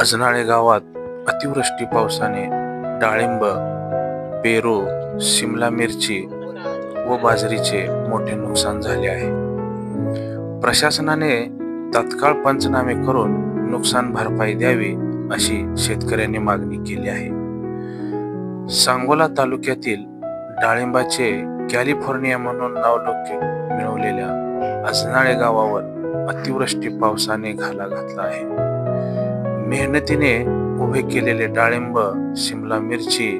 अजनाळे गावात अतिवृष्टी पावसाने डाळिंब पेरू शिमला मिरची व बाजरीचे मोठे नुकसान झाले आहे. प्रशासनाने तात्काळ पंचनामे करून नुकसान भरपाई द्यावी अशी शेतकऱ्यांनी मागणी केली आहे. सांगोला तालुक्यातील डाळिंबाचे कॅलिफोर्निया म्हणून नावलौकिक मिळवलेल्या अजनाळे गावावर अतिवृष्टी पावसाने घाला घातला आहे. मेहनतीने उभे केलेले डाळिंब शिमला मिरची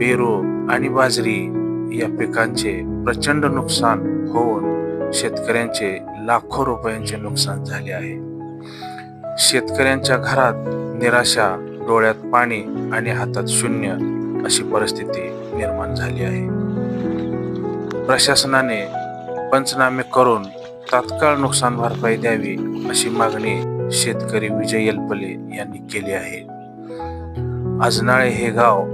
पेरू आणि बाजरी या पिकांचे प्रचंड नुकसान होऊन शेतकऱ्यांचे लाखो रुपयांचे नुकसान झाले आहे. शेतकऱ्यांच्या घरात निराशा डोळ्यात पाणी आणि हातात शून्य अशी परिस्थिती निर्माण झाली आहे. प्रशासनाने पंचनामे करून तात्काळ नुकसान भरपाई द्यावी अशी मागणी शेतकरी विजय येलपले यांनी केली आहे. अजनाळे हे गाव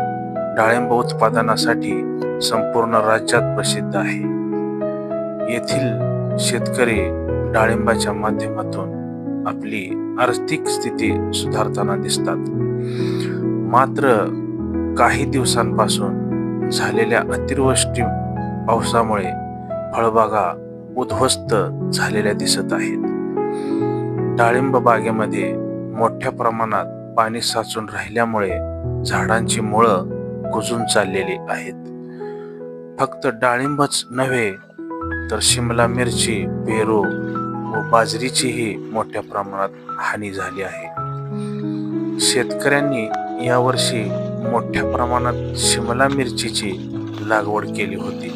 डाळिंब उत्पादनासाठी संपूर्ण राज्यात प्रसिद्ध आहे. येथील शेतकरी डाळिंबाच्या माध्यमातून आपली आर्थिक स्थिती सुधारताना दिसतात. मात्र काही दिवसांपासून झालेल्या अतिवृष्टी पावसामुळे फळबागा उद्ध्वस्त झालेल्या दिसत आहेत. डाळिंब बागेमध्ये मोठ्या प्रमाणात पाणी साचून राहिल्यामुळे झाडांची मुळं कुजून चाललेली आहेत. फक्त डाळिंबच नव्हे तर शिमला मिरची पेरू व बाजरीचीही मोठ्या प्रमाणात हानी झाली आहे. शेतकऱ्यांनी यावर्षी मोठ्या प्रमाणात शिमला मिरचीची लागवड केली होती.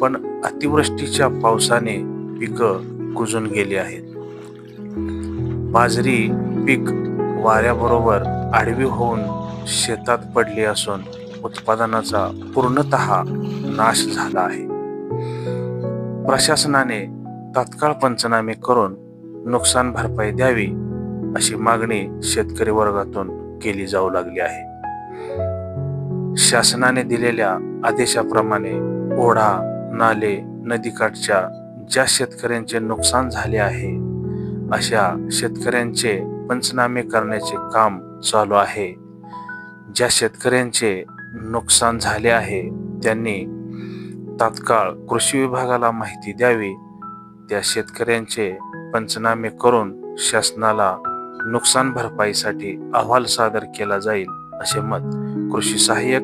पण अतिवृष्टीच्या पावसाने पिकं कुजून गेली आहेत. बाजरी पीक वाऱ्याबरोबर आडवी होऊन शेतात पडली असून उत्पादनाचा पूर्णतः नाश झाला आहे. प्रशासनाने तात्काळ पंचनामे करून नुकसान भरपाई द्यावी अशी मागणी शेतकरी वर्गातून केली जाऊ लागली आहे. शासनाने दिलेल्या आदेशाप्रमाणे ओढा नाले नदीकाठच्या ज्या शेतकऱ्यांचे नुकसान झाले आहे अशा शेतकऱ्यांचे पंचनामे करण्याचे काम चालू आहे. ज्या शेतकऱ्यांचे नुकसान झाले आहे त्यांनी तात्काळ कृषी विभागाला माहिती द्यावी. त्या शेतकऱ्यांचे पंचनामे करून शासनाला नुकसान भरपाईसाठी अहवाल सादर केला जाईल असे मत कृषी सहाय्यक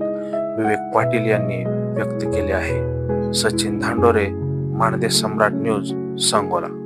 विवेक पाटील यांनी व्यक्त केले आहे. सचिन धांडोरे मानदेश सम्राट न्यूज सांगोला.